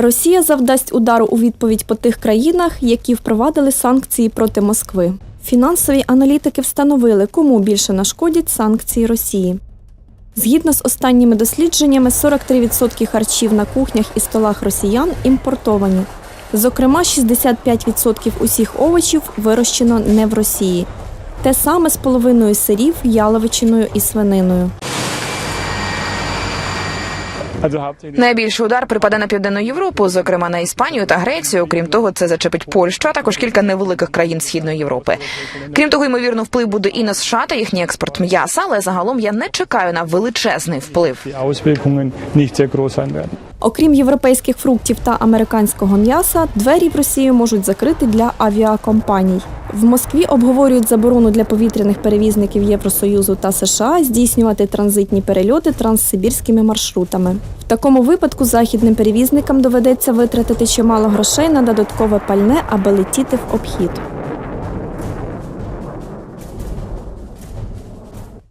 Росія завдасть удару у відповідь по тих країнах, які впровадили санкції проти Москви. Фінансові аналітики встановили, кому більше нашкодять санкції Росії. Згідно з останніми дослідженнями, 43% харчів на кухнях і столах росіян імпортовані. Зокрема, 65% усіх овочів вирощено не в Росії. Те саме з половиною сирів, яловичиною і свининою. Найбільший удар припаде на південну Європу, зокрема на Іспанію та Грецію. Крім того, це зачепить Польщу, а також кілька невеликих країн Східної Європи. Крім того, ймовірно, вплив буде і на США та їхній експорт м'яса, але загалом я не чекаю на величезний вплив. Окрім європейських фруктів та американського м'яса, двері в Росію можуть закрити для авіакомпаній. В Москві обговорюють заборону для повітряних перевізників Євросоюзу та США здійснювати транзитні перельоти транссибірськими маршрутами. В такому випадку західним перевізникам доведеться витратити чимало грошей на додаткове пальне, аби летіти в обхід.